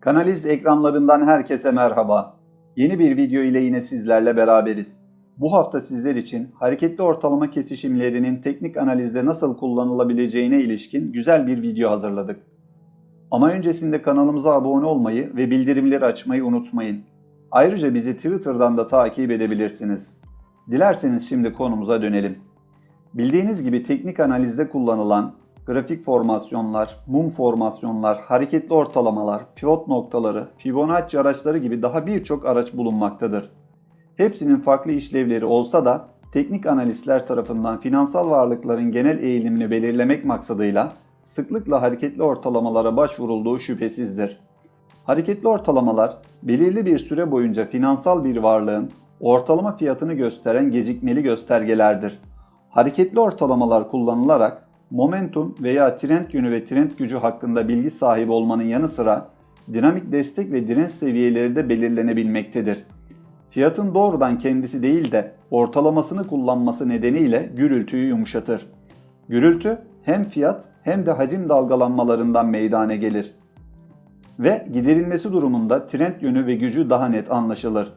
Kanaliz ekranlarından herkese merhaba. Yeni bir video ile yine sizlerle beraberiz. Bu hafta sizler için hareketli ortalama kesişimlerinin teknik analizde nasıl kullanılabileceğine ilişkin güzel bir video hazırladık. Ama öncesinde kanalımıza abone olmayı ve bildirimleri açmayı unutmayın. Ayrıca bizi Twitter'dan da takip edebilirsiniz. Dilerseniz şimdi konumuza dönelim. Bildiğiniz gibi teknik analizde kullanılan grafik formasyonlar, mum formasyonlar, hareketli ortalamalar, pivot noktaları, Fibonacci araçları gibi daha birçok araç bulunmaktadır. Hepsinin farklı işlevleri olsa da teknik analistler tarafından finansal varlıkların genel eğilimini belirlemek maksadıyla sıklıkla hareketli ortalamalara başvurulduğu şüphesizdir. Hareketli ortalamalar belirli bir süre boyunca finansal bir varlığın ortalama fiyatını gösteren gecikmeli göstergelerdir. Hareketli ortalamalar kullanılarak momentum veya trend yönü ve trend gücü hakkında bilgi sahibi olmanın yanı sıra dinamik destek ve direnç seviyeleri de belirlenebilmektedir. Fiyatın doğrudan kendisi değil de ortalamasını kullanması nedeniyle gürültüyü yumuşatır. Gürültü hem fiyat hem de hacim dalgalanmalarından meydana gelir. Ve giderilmesi durumunda trend yönü ve gücü daha net anlaşılır.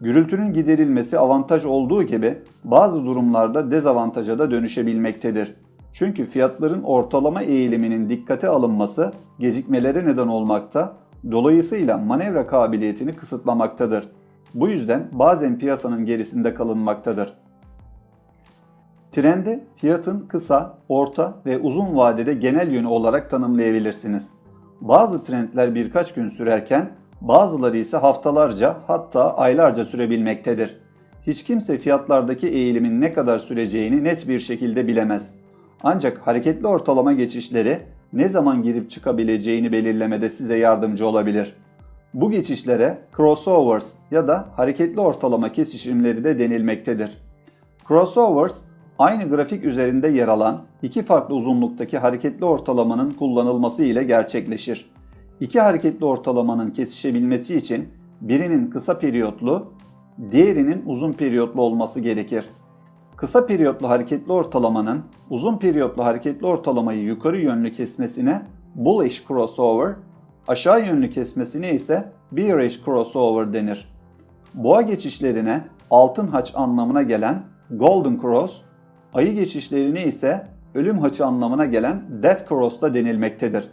Gürültünün giderilmesi avantaj olduğu gibi bazı durumlarda dezavantaja da dönüşebilmektedir. Çünkü fiyatların ortalama eğiliminin dikkate alınması gecikmelere neden olmakta, dolayısıyla manevra kabiliyetini kısıtlamaktadır. Bu yüzden bazen piyasanın gerisinde kalınmaktadır. Trendi fiyatın kısa, orta ve uzun vadede genel yönü olarak tanımlayabilirsiniz. Bazı trendler birkaç gün sürerken bazıları ise haftalarca hatta aylarca sürebilmektedir. Hiç kimse fiyatlardaki eğilimin ne kadar süreceğini net bir şekilde bilemez. Ancak hareketli ortalama geçişleri ne zaman girip çıkabileceğini belirlemede size yardımcı olabilir. Bu geçişlere crossovers ya da hareketli ortalama kesişimleri de denilmektedir. Crossovers aynı grafik üzerinde yer alan iki farklı uzunluktaki hareketli ortalamanın kullanılması ile gerçekleşir. İki hareketli ortalamanın kesişebilmesi için birinin kısa periyotlu, diğerinin uzun periyotlu olması gerekir. Kısa periyotlu hareketli ortalamanın uzun periyotlu hareketli ortalamayı yukarı yönlü kesmesine bullish crossover, aşağı yönlü kesmesine ise bearish crossover denir. Boğa geçişlerine altın haç anlamına gelen golden cross, ayı geçişlerine ise ölüm haçı anlamına gelen death cross da denilmektedir.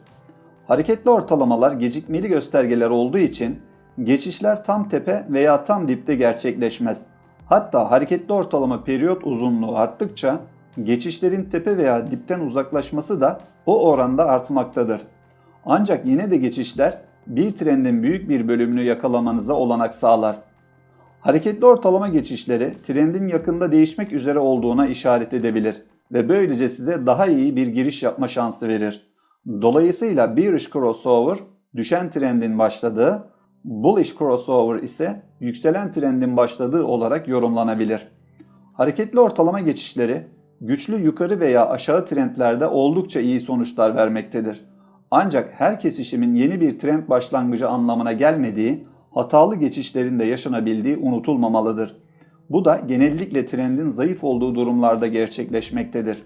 Hareketli ortalamalar gecikmeli göstergeler olduğu için geçişler tam tepe veya tam dipte gerçekleşmez. Hatta hareketli ortalama periyot uzunluğu arttıkça geçişlerin tepe veya dipten uzaklaşması da o oranda artmaktadır. Ancak yine de geçişler bir trendin büyük bir bölümünü yakalamanıza olanak sağlar. Hareketli ortalama geçişleri trendin yakında değişmek üzere olduğuna işaret edebilir ve böylece size daha iyi bir giriş yapma şansı verir. Dolayısıyla bearish crossover düşen trendin başladığı, bullish crossover ise yükselen trendin başladığı olarak yorumlanabilir. Hareketli ortalama geçişleri güçlü yukarı veya aşağı trendlerde oldukça iyi sonuçlar vermektedir. Ancak her kesişimin yeni bir trend başlangıcı anlamına gelmediği, hatalı geçişlerin de yaşanabildiği unutulmamalıdır. Bu da genellikle trendin zayıf olduğu durumlarda gerçekleşmektedir.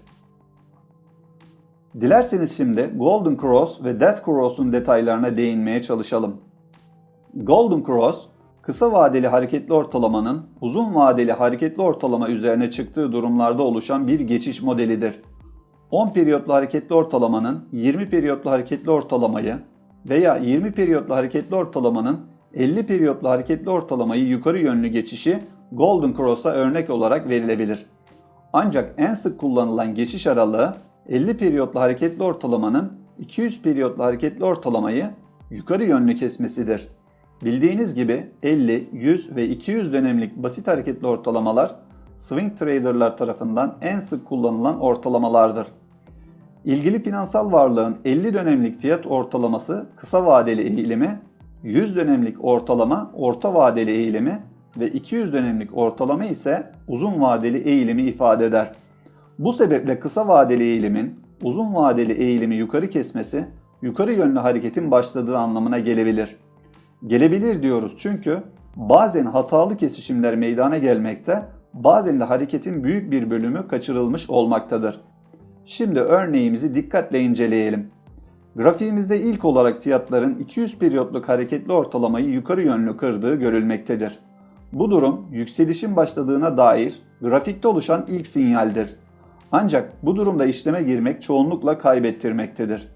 Dilerseniz şimdi Golden Cross ve Death Cross'un detaylarına değinmeye çalışalım. Golden Cross, kısa vadeli hareketli ortalamanın uzun vadeli hareketli ortalama üzerine çıktığı durumlarda oluşan bir geçiş modelidir. 10 periyotlu hareketli ortalamanın 20 periyotlu hareketli ortalamayı veya 20 periyotlu hareketli ortalamanın 50 periyotlu hareketli ortalamayı yukarı yönlü geçişi Golden Cross'a örnek olarak verilebilir. Ancak en sık kullanılan geçiş aralığı 50 periyotlu hareketli ortalamanın 200 periyotlu hareketli ortalamayı yukarı yönlü kesmesidir. Bildiğiniz gibi 50, 100 ve 200 dönemlik basit hareketli ortalamalar swing traderlar tarafından en sık kullanılan ortalamalardır. İlgili finansal varlığın 50 dönemlik fiyat ortalaması kısa vadeli eğilimi, 100 dönemlik ortalama orta vadeli eğilimi ve 200 dönemlik ortalama ise uzun vadeli eğilimi ifade eder. Bu sebeple kısa vadeli eğilimin uzun vadeli eğilimi yukarı kesmesi yukarı yönlü hareketin başladığı anlamına gelebilir. Gelebilir diyoruz çünkü bazen hatalı kesişimler meydana gelmekte, bazen de hareketin büyük bir bölümü kaçırılmış olmaktadır. Şimdi örneğimizi dikkatle inceleyelim. Grafiğimizde ilk olarak fiyatların 200 periyotluk hareketli ortalamayı yukarı yönlü kırdığı görülmektedir. Bu durum yükselişin başladığına dair grafikte oluşan ilk sinyaldir. Ancak bu durumda işleme girmek çoğunlukla kaybettirmektedir.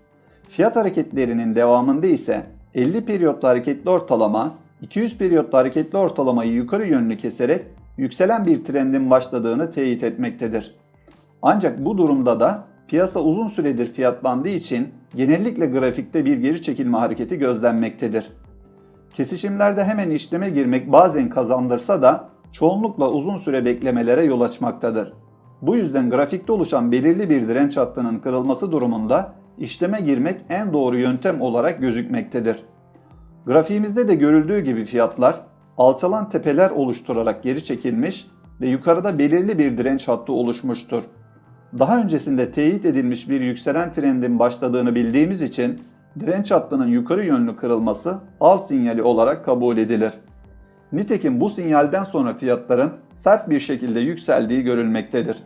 Fiyat hareketlerinin devamında ise 50 periyotlu hareketli ortalama 200 periyotlu hareketli ortalamayı yukarı yönlü keserek yükselen bir trendin başladığını teyit etmektedir. Ancak bu durumda da piyasa uzun süredir fiyatlandığı için genellikle grafikte bir geri çekilme hareketi gözlenmektedir. Kesişimlerde hemen işleme girmek bazen kazandırsa da çoğunlukla uzun süre beklemelere yol açmaktadır. Bu yüzden grafikte oluşan belirli bir direnç hattının kırılması durumunda işleme girmek en doğru yöntem olarak gözükmektedir. Grafiğimizde de görüldüğü gibi fiyatlar alçalan tepeler oluşturarak geri çekilmiş ve yukarıda belirli bir direnç hattı oluşmuştur. Daha öncesinde teyit edilmiş bir yükselen trendin başladığını bildiğimiz için direnç hattının yukarı yönlü kırılması al sinyali olarak kabul edilir. Nitekim bu sinyalden sonra fiyatların sert bir şekilde yükseldiği görülmektedir.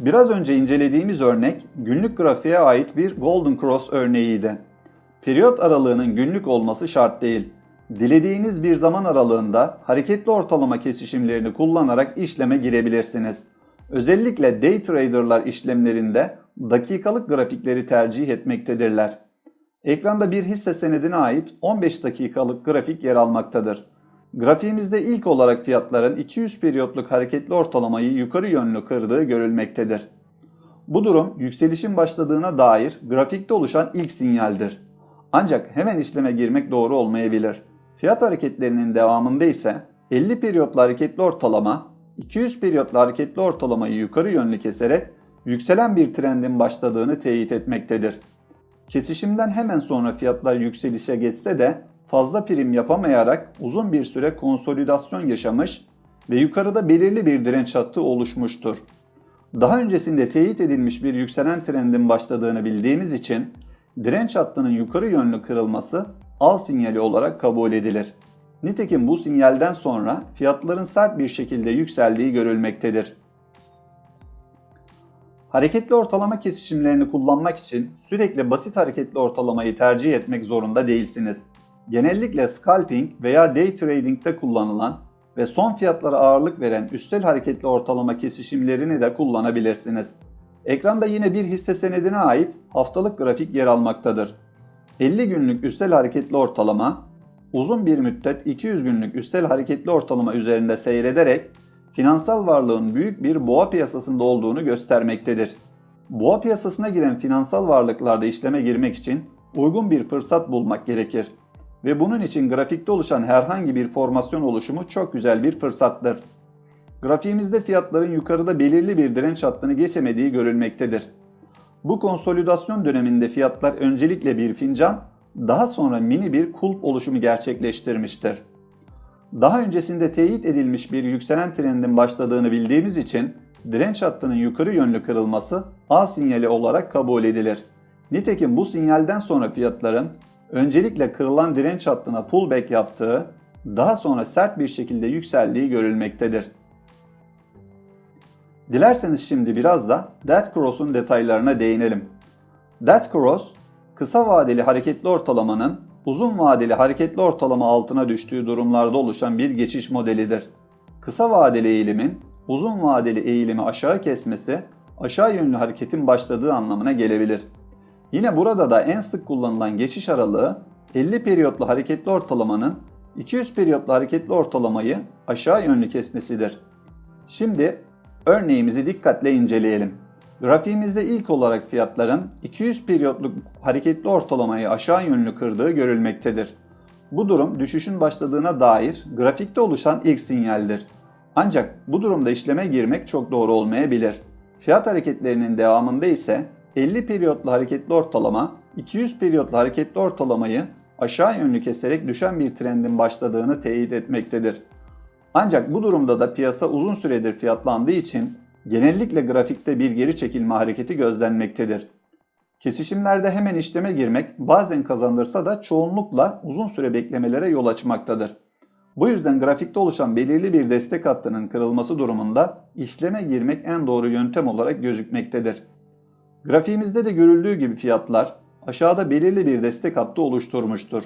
Biraz önce incelediğimiz örnek günlük grafiğe ait bir Golden Cross örneğiydi. Periyot aralığının günlük olması şart değil. Dilediğiniz bir zaman aralığında hareketli ortalama kesişimlerini kullanarak işleme girebilirsiniz. Özellikle day traderlar işlemlerinde dakikalık grafikleri tercih etmektedirler. Ekranda bir hisse senedine ait 15 dakikalık grafik yer almaktadır. Grafiğimizde ilk olarak fiyatların 200 periyotluk hareketli ortalamayı yukarı yönlü kırdığı görülmektedir. Bu durum yükselişin başladığına dair grafikte oluşan ilk sinyaldir. Ancak hemen işleme girmek doğru olmayabilir. Fiyat hareketlerinin devamında ise 50 periyotlu hareketli ortalama 200 periyotlu hareketli ortalamayı yukarı yönlü keserek yükselen bir trendin başladığını teyit etmektedir. Kesişimden hemen sonra fiyatlar yükselişe geçse de fazla prim yapamayarak uzun bir süre konsolidasyon yaşamış ve yukarıda belirli bir direnç hattı oluşmuştur. Daha öncesinde teyit edilmiş bir yükselen trendin başladığını bildiğimiz için direnç hattının yukarı yönlü kırılması al sinyali olarak kabul edilir. Nitekim bu sinyalden sonra fiyatların sert bir şekilde yükseldiği görülmektedir. Hareketli ortalama kesişimlerini kullanmak için sürekli basit hareketli ortalamayı tercih etmek zorunda değilsiniz. Genellikle scalping veya day trading'de kullanılan ve son fiyatlara ağırlık veren üstel hareketli ortalama kesişimlerini de kullanabilirsiniz. Ekranda yine bir hisse senedine ait haftalık grafik yer almaktadır. 50 günlük üstel hareketli ortalama uzun bir müddet 200 günlük üstel hareketli ortalama üzerinde seyrederek finansal varlığın büyük bir boğa piyasasında olduğunu göstermektedir. Boğa piyasasına giren finansal varlıklarda işleme girmek için uygun bir fırsat bulmak gerekir. Ve bunun için grafikte oluşan herhangi bir formasyon oluşumu çok güzel bir fırsattır. Grafiğimizde fiyatların yukarıda belirli bir direnç hattını geçemediği görülmektedir. Bu konsolidasyon döneminde fiyatlar öncelikle bir fincan, daha sonra mini bir kulp oluşumu gerçekleştirmiştir. Daha öncesinde teyit edilmiş bir yükselen trendin başladığını bildiğimiz için direnç hattının yukarı yönlü kırılması A sinyali olarak kabul edilir. Nitekim bu sinyalden sonra fiyatların öncelikle kırılan direnç hattına pullback yaptığı, daha sonra sert bir şekilde yükseldiği görülmektedir. Dilerseniz şimdi biraz da Dead Cross'un detaylarına değinelim. Dead Cross, kısa vadeli hareketli ortalamanın uzun vadeli hareketli ortalama altına düştüğü durumlarda oluşan bir geçiş modelidir. Kısa vadeli eğilimin uzun vadeli eğilimi aşağı kesmesi aşağı yönlü hareketin başladığı anlamına gelebilir. Yine burada da en sık kullanılan geçiş aralığı 50 periyotlu hareketli ortalamanın 200 periyotlu hareketli ortalamayı aşağı yönlü kesmesidir. Şimdi örneğimizi dikkatle inceleyelim. Grafiğimizde ilk olarak fiyatların 200 periyotluk hareketli ortalamayı aşağı yönlü kırdığı görülmektedir. Bu durum düşüşün başladığına dair grafikte oluşan ilk sinyaldir. Ancak bu durumda işleme girmek çok doğru olmayabilir. Fiyat hareketlerinin devamında ise 50 periyotlu hareketli ortalama 200 periyotlu hareketli ortalamayı aşağı yönlü keserek düşen bir trendin başladığını teyit etmektedir. Ancak bu durumda da piyasa uzun süredir fiyatlandığı için genellikle grafikte bir geri çekilme hareketi gözlenmektedir. Kesişimlerde hemen işleme girmek bazen kazandırsa da çoğunlukla uzun süre beklemelere yol açmaktadır. Bu yüzden grafikte oluşan belirli bir destek hattının kırılması durumunda işleme girmek en doğru yöntem olarak gözükmektedir. Grafiğimizde de görüldüğü gibi fiyatlar aşağıda belirli bir destek hattı oluşturmuştur.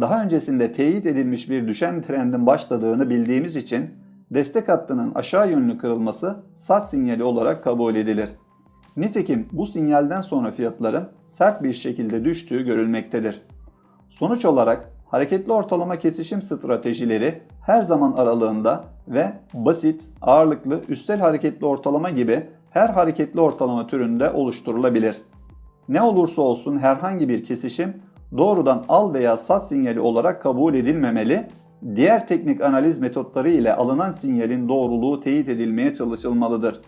Daha öncesinde teyit edilmiş bir düşen trendin başladığını bildiğimiz için destek hattının aşağı yönlü kırılması sat sinyali olarak kabul edilir. Nitekim bu sinyalden sonra fiyatların sert bir şekilde düştüğü görülmektedir. Sonuç olarak hareketli ortalama kesişim stratejileri her zaman aralığında ve basit, ağırlıklı, üstel hareketli ortalama gibi her hareketli ortalama türünde oluşturulabilir. Ne olursa olsun herhangi bir kesişim doğrudan al veya sat sinyali olarak kabul edilmemeli, diğer teknik analiz metotları ile alınan sinyalin doğruluğu teyit edilmeye çalışılmalıdır.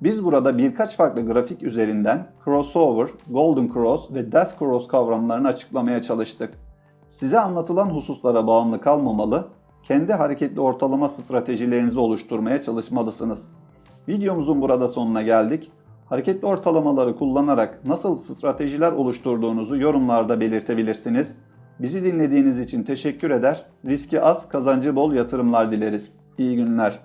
Biz burada birkaç farklı grafik üzerinden crossover, golden cross ve death cross kavramlarını açıklamaya çalıştık. Size anlatılan hususlara bağımlı kalmamalı, kendi hareketli ortalama stratejilerinizi oluşturmaya çalışmalısınız. Videomuzun burada sonuna geldik. Hareketli ortalamaları kullanarak nasıl stratejiler oluşturduğunuzu yorumlarda belirtebilirsiniz. Bizi dinlediğiniz için teşekkür eder. Riski az, kazancı bol yatırımlar dileriz. İyi günler.